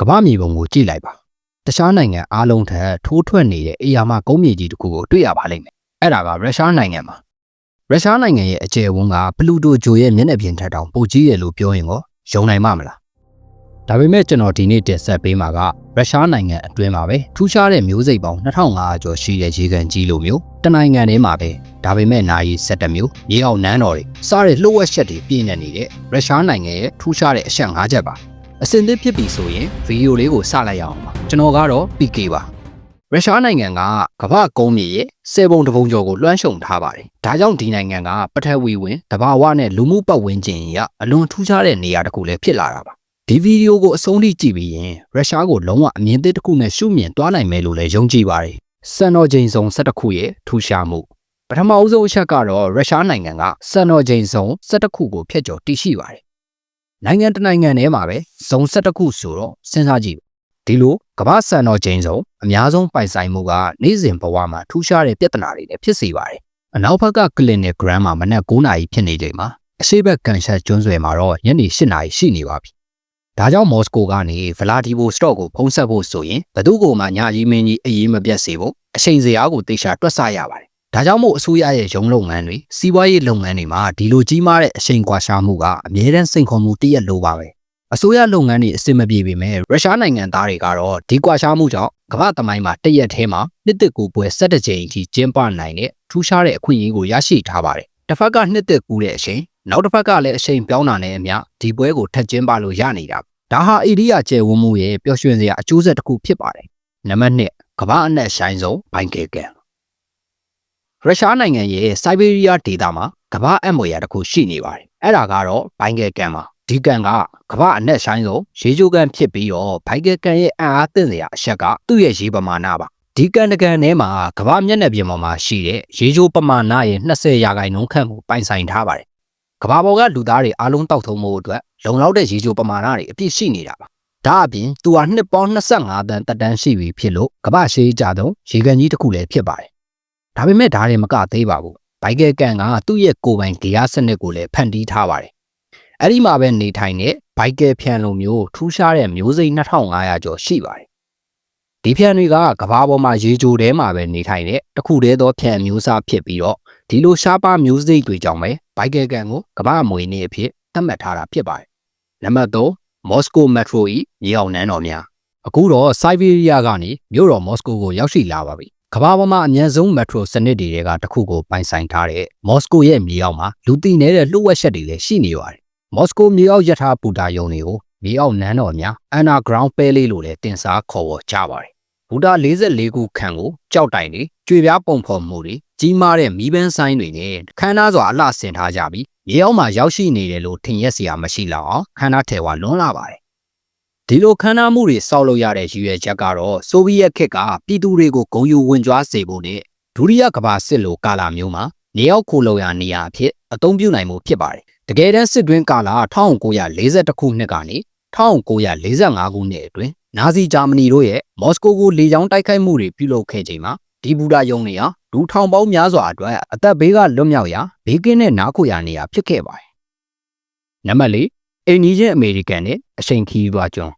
ကမ္ဘာမြေပုံကိုကြည့်လိုက်ပါတခြားနိုင်ငံအားလုံးထက်ထိုးထွက်နေတဲ့အေယာမကုန်းမြေကြီးတစ်ခုကိုတွေ့ရပါလိမ့်မယ်အဲ့ဒါကရုရှားနိုင်ငံမှာရုရှားနိုင်ငံရဲ့အကျယ်ဝန်းကပလူတိုဂျိုရဲ့မျက်နှာပြင်ထက်တောင်ပိုကြီးတယ်လို့ပြောရင်ကိုယုံနိုင်မှာမလားဒါပေမဲ့ကျွန်တော်ဒီနေ့တင်ဆက်ပေးမှာကရုရှားနိုင်ငံအတွင်းမှာပဲထူးခြားတဲ့မျိုးစိတ်ပေါင်း2500ကျော်ရှိတဲ့ရေကန်ကြီးလိုမျိုးတနိုင်ငံထဲမှာပဲဒါပေမဲ့နာရီ17မျိုးရေအောင်နန်းတော်တွေစားတဲ့လှုပ်ဝက်ချက်တွေပြည့်နေနေတဲ့ရုရှားနိုင်ငံရဲ့ထူးခြားတဲ့အချက်5ချက်ပါ အစင်သစ်ဖြစ်ပြီဆိုရင်ဗီဒီယိုလေးကိုစလိုက်ရအောင်ပါကျွန်တော်ကတော့ PK ပါရုရှားနိုင်ငံကကမ္ဘာကုန်းမြေရဲ့စေပုံတပုံကျော်ကိုလွှမ်းခြုံထားပါတယ်ဒါကြောင့်ဒီနိုင်ငံကပထဝီဝင်တဘာဝနဲ့လူမှုပတ်ဝန်းကျင်ရအလွန်ထူးခြားတဲ့နေရာတစ်ခုလည်းဖြစ်လာတာပါဒီဗီဒီယိုကိုအဆုံးထိကြည့်ပြီးရင်ရုရှားကိုလုံးဝအမြင်သစ်တစ်ခုနဲ့ရှုမြင်သွားနိုင်မယ်လို့လည်းယုံကြည်ပါတယ်စံတော်ချိန်စုံ17ခုရဲ့ထူးခြားမှုပထမအဦးဆုံးအချက်ကတော့ရုရှားနိုင်ငံကစံတော်ချိန်စုံ17ခုကိုဖျက်ကျော်တည်ရှိပါတယ် နိုင်ငံတစ်နိုင်ငံထဲမှာပဲဇုံ17ခုဆိုတော့စဉ်းစားကြည့်ဒီလိုကမ္ဘာစံတော်ချိန်စုံအများဆုံးပိုင်ဆိုင်မှုကနေ့စဉ်ဘဝမှာထူးခြားတဲ့ပြဿနာတွေလည်းဖြစ်စေပါတယ်အနောက်ဘက်ကကလင်နယ်ဂရမ်မှာမနက်9နာရီဖြစ်နေချိန်မှာအရှိဘက်ကန်ရှတ်ကျွန်းဆွယ်မှာတော့ညနေ8နာရီရှိနေပါပြီ။ဒါကြောင့်မော်စကိုကနေဗလာဒီဗိုစတော့ကိုဖုံးဆက်ဖို့ဆိုရင်ဘသူ့ကိုမှညကြီးမင်းကြီးအရေးမပြတ်စေဖို့အချိန်စရာကိုတေချာတွက်ဆရပါတယ်။ ဒါကြောင့်မို့အစိုးရရဲ့ရုံးလုပ်ငန်းတွေစီးပွားရေးလုပ်ငန်းတွေမှာဒီလိုကြီးမားတဲ့အချိန်ကွာရှားမှုကအမြဲတမ်းစိန်ခေါ်မှုတရက်လိုပါပဲ။အစိုးရလုပ်ငန်းတွေအဆင်မပြေပေမဲ့ရုရှားနိုင်ငံသားတွေကတော့ဒီကွာရှားမှုကြောင့်ကမ္ဘာသမိုင်းမှာတရက်ထဲမှာနှစ်သက်ကူပွဲ၁၇ကြိမ်အထိကျင်းပနိုင်တဲ့ထူးခြားတဲ့အခွင့်အရေးကိုရရှိထားပါတယ်။တစ်ဖက်ကနှစ်သက်ကူတဲ့အချိန်နောက်တစ်ဖက်ကလည်းအချိန်ပြောင်းတာနဲ့အမျှဒီပွဲကိုထက်ကျင်းပလို့ရနေတာ။ဒါဟာအိရိယာကျယ်ဝန်းမှုရဲ့ပျော်ရွှင်စရာအကျိုးဆက်တစ်ခုဖြစ်ပါတယ်။နံပါတ်1ကမ္ဘာအနက်ရှိုင်းဆုံးဘိုင်ကယ်ကန် ရုရှားနိုင်ငံရဲ့စိုက်ဘေးရီးယားဒေသမှာကမ္ဘာအမွေအရာတစ်ခုရှိနေပါတယ်။အဲ့ဒါကတော့ဘိုင်ကယ်ကန်ပါဒီကန်ကကမ္ဘာအနက်ဆိုင်ဆုံးရေချိုးကန်ဖြစ်ပြီးတော့ဘိုင်ကယ်ကန်ရဲ့အံအားသင့်စရာအချက်ကသူ့ရဲ့ရေပမာဏပါဒီကန်တကန်ထဲမှာကမ္ဘာမျက်နှာပြင်ပေါ်မှာရှိတဲ့ရေချိုးပမာဏရဲ့20ရာခိုင်နှုန်းခန့်ကိုပိုင်ဆိုင်ထားပါတယ်ကမ္ဘာပေါ်ကလူသားတွေအားလုံးတောက်ထုံမှုအတွက်လုံလောက်တဲ့ရေချိုးပမာဏတွေအပြည့်ရှိနေတာပါဒါအပြင်သူဟာနှစ်ပေါင်း25တန်တက်တန်းရှိပြီဖြစ်လို့ကမ္ဘာရှိကြသောရေကန်ကြီးတစ်ခုလည်းဖြစ်ပါတယ် ဒါပေမဲ့ဒါတွေမကသေးပါဘူးဘိုင်ကယ်ကန်ကသူ့ရဲ့ကိုယ်ပိုင်ဂေယစနစ်ကိုလည်းဖန်တီးထားပါတယ်အဲ့ဒီမှာပဲနေထိုင်တဲ့ဘိုက်ကယ်ဖြန်လိုမျိုးထူးခြားတဲ့မျိုးစိတ်2500ကျော်ရှိပါတယ်။ဒီဖြန်တွေကကဘာပေါ်မှာရေကြိုထဲမှာပဲနေထိုင်တဲ့တခုတည်းသောဖြန်မျိုးစားဖြစ်ပြီးတော့ဒီလိုရှားပါမျိုးစိတ်တွေကြောင့်ပဲဘိုက်ကယ်ကန်ကိုကဘာမွေနေအဖြစ်သတ်မှတ်ထားတာဖြစ်ပါတယ်။နံပါတ်3မော်စကိုမက်ထရို၏မြေအောင်နန်းတော်များအခုတော့စိုက်ဗီးရီးယားကနေမြို့တော်မော်စကိုကိုရောက်ရှိလာပါပြီ။ ကမ္ဘာပေါ်မှာအများဆုံးမက်ထရိုစနစ်တွေကတစ်ခုကိုပိုင်ဆိုင်ထားတဲ့မော်စကိုရဲ့မြေအောက်မှာလူသိနေတဲ့လှုပ်ဝက်ချက်တွေလည်းရှိနေပါတယ်မော်စကိုမြေအောက်ရထားပူတာယုံတွေကိုမြေအောက်နန်းတော်များ underground ပဲလေးလို့လည်းတင်စားခေါ်ဝေါ်ကြပါတယ်။ဘူတာ44ခုခန့်ကိုကြောက်တိုင်တွေကြွေပြားပုံဖော်မှုတွေကြီးမားတဲ့မီးပန်းဆိုင်တွေနဲ့ခန်းသားစွာအလှဆင်ထားကြပြီးမြေအောက်မှာရောက်ရှိနေတယ်လို့ထင်ရက်စရာမရှိလောက်အောင်ခန်းသားထဲဝါလွန်လာပါတယ်။ ဒီလိုခန်းသားမှုတွေစောက်လို့ရတဲ့ရည်ရွယ်ချက်ကတော့ဆိုဗီယက်ခေတ်ကပြည်သူတွေကိုဂုံယူဝင်ကြွားစေဖို့နဲ့ဒုတိယကမ္ဘာစစ်လိုကာလာမျိုးမှာမြေအောက်ခိုလုံရနေရာအဖြစ်အသုံးပြုနိုင်မှုဖြစ်ပါတယ်တကယ်တမ်းစစ်တွင်းကာလ1942ခုနှစ်ကနေ1945ခုနှစ်အတွင်းနာဇီဂျာမနီတို့ရဲ့မော်စကိုကိုလေကြောင်းတိုက်ခိုက်မှုတွေပြုလုပ်ခဲ့ချိန်မှာဒီဘူတာယုံတွေဟာလူထောင်ပေါင်းများစွာအတွက်အသက်ဘေးကလွတ်မြောက်ရာဘေးကင်းတဲ့နားခိုရာနေရာဖြစ်ခဲ့ပါတယ်။နံပါတ်၄ အိန္ဒိယအမေရိကန်နဲ့အချိန်ခီးသွားကျွန်း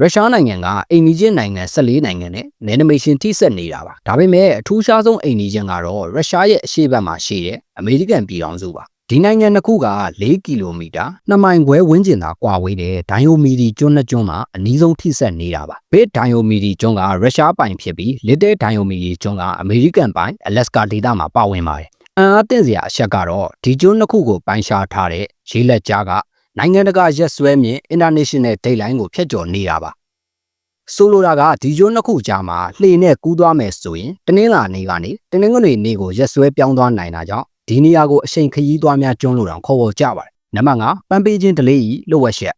ရုရှားနိုင်ငံကအိန္ဒိယနိုင်ငံ14နိုင်ငံနဲ့နယ်နိမိတ်ရှင်ထိစပ်နေတာပါဒါပေမဲ့အထူးခြားဆုံးအိန္ဒိယကတော့ရုရှားရဲ့အရှေ့ဘက်မှာရှိတဲ့အမေရိကန်ပြည်ထောင်စုပါဒီနိုင်ငံနှစ်ခုက4ကီလိုမီတာ2မိုင်ခွဲဝန်းကျင်သာကွာဝေးတဲ့ဒိုင်ယိုမီဒီကျွန်းနှစ်ကျွန်းမှာအနီးဆုံးထိစပ်နေတာပါဘေးဒိုင်ယိုမီဒီကျွန်းကရုရှားပိုင်ဖြစ်ပြီးလစ်တဲဒိုင်ယိုမီဒီကျွန်းကအမေရိကန်ပိုင်အလက်စကာဒေသမှာပါဝင်ပါတယ်အံအားသင့်စရာအချက်ကတော့ဒီကျွန်းနှစ်ခုကိုပိုင်ရှားထားတဲ့ရေးလက်ကြားက နိုင်ငံတကာရက်စွဲမြင့် international dateline ကိုဖျက်ကျော်နေတာပါဆိုလိုတာကဒီကျွန်းနှစ်ခုကြားမှာလှေနဲ့ကူးသွားမယ်ဆိုရင်တနင်္လာနေ့ကနေတနင်္ဂနွေနေ့ကိုရက်စွဲပြောင်းသွားနိုင်တာကြောင့်ဒီနေရာကိုအချိန်ခရီးသွားများကျွန်းလို့တောင်ခေါ်ဝေါ်ကြပါတယ်။နံပါတ်5ပန်းပေးခြင်းဒလေးဤလိုဝက်ချက်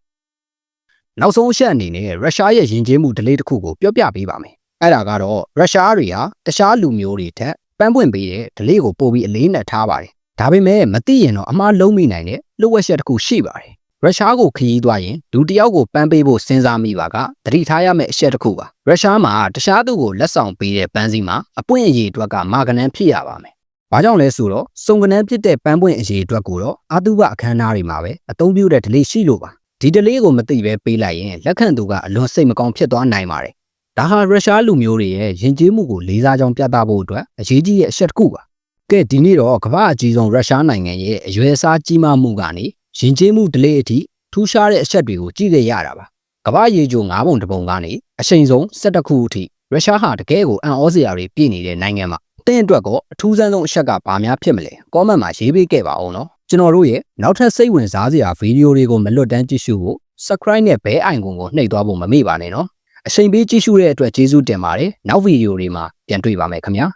နောက်ဆုံးအချက်အနေနဲ့ရုရှားရဲ့ယဉ်ကျေးမှုဒလေးတစ်ခုကိုပြောပြပေးပါမယ်။အဲ့ဒါကတော့ရုရှားတွေဟာတခြားလူမျိုးတွေထက်ပန်းပွင့်ပေးတဲ့ဒလေးကိုပို့ပြီးအလေးနက်ထားပါတယ်။ဒါပေမဲ့မသိရင်တော့အမှားလုံးမိနိုင်တဲ့လိုဝက်ချက်တစ်ခုရှိပါတယ်။ ရုရှားကိုခရီးသွားရင်လူတယောက်ကိုပန်းပေးဖို့စဉ်းစားမိပါကတတိထားရမယ့်အချက်တစ်ခုပါရုရှားမှာတခြားသူကိုလက်ဆောင်ပေးတဲ့ပန်းစည်းမှာအပွင့်အရေးအတွက်ကမာကနန်းဖြစ်ရပါမယ်။ဘာကြောင့်လဲဆိုတော့စုံကနန်းဖြစ်တဲ့ပန်းပွင့်အရေးအတွက်ကိုတော့အာတုဘအခမ်းအနားတွေမှာပဲအသုံးပြုတဲ့ဒလိရှိလို့ပါဒီတလေးကိုမသိပဲပေးလိုက်ရင်လက်ခံသူကအလွန်စိတ်မကောင်းဖြစ်သွားနိုင်ပါတယ်ဒါဟာရုရှားလူမျိုးတွေရဲ့ယဉ်ကျေးမှုကိုလေးစားကြောင်းပြသဖို့အတွက်အရေးကြီးတဲ့အချက်တစ်ခုပါကဲဒီနေ့တော့ကမ္ဘာအကြီးဆုံးရုရှားနိုင်ငံရဲ့အရွယ်အစားကြီးမားမှုကနေ ယဉ်ကျေးမှုဒလေးအထိထူးခြားတဲ့အချက်တွေကိုကြည့်ခဲ့ရတာပါကမ္ဘာရေချို၅ပုံတစ်ပုံကနေအချိန်ဆုံး၁၁ခုအထိရုရှားဟာတကယ်ကိုအံ့ဩစရာတွေပြည့်နေတဲ့နိုင်ငံမှာအသင်းအတွက်ကောအထူးဆန်းဆုံးအချက်ကဘာများဖြစ်မလဲ comment မှာရေးပေးခဲ့ပါအောင်နော်ကျွန်တော်တို့ရဲ့နောက်ထပ်စိတ်ဝင်စားစရာဗီဒီယိုတွေကိုမလွတ်တမ်းကြည့်ရှုဖို့ subscribe နဲ့ bell icon ကိုနှိပ်သွားဖို့မမေ့ပါနဲ့နော်အချိန်ပေးကြည့်ရှုတဲ့အတွက်ကျေးဇူးတင်ပါတယ်နောက်ဗီဒီယိုတွေမှာပြန်တွေ့ပါမယ်ခင်ဗျာ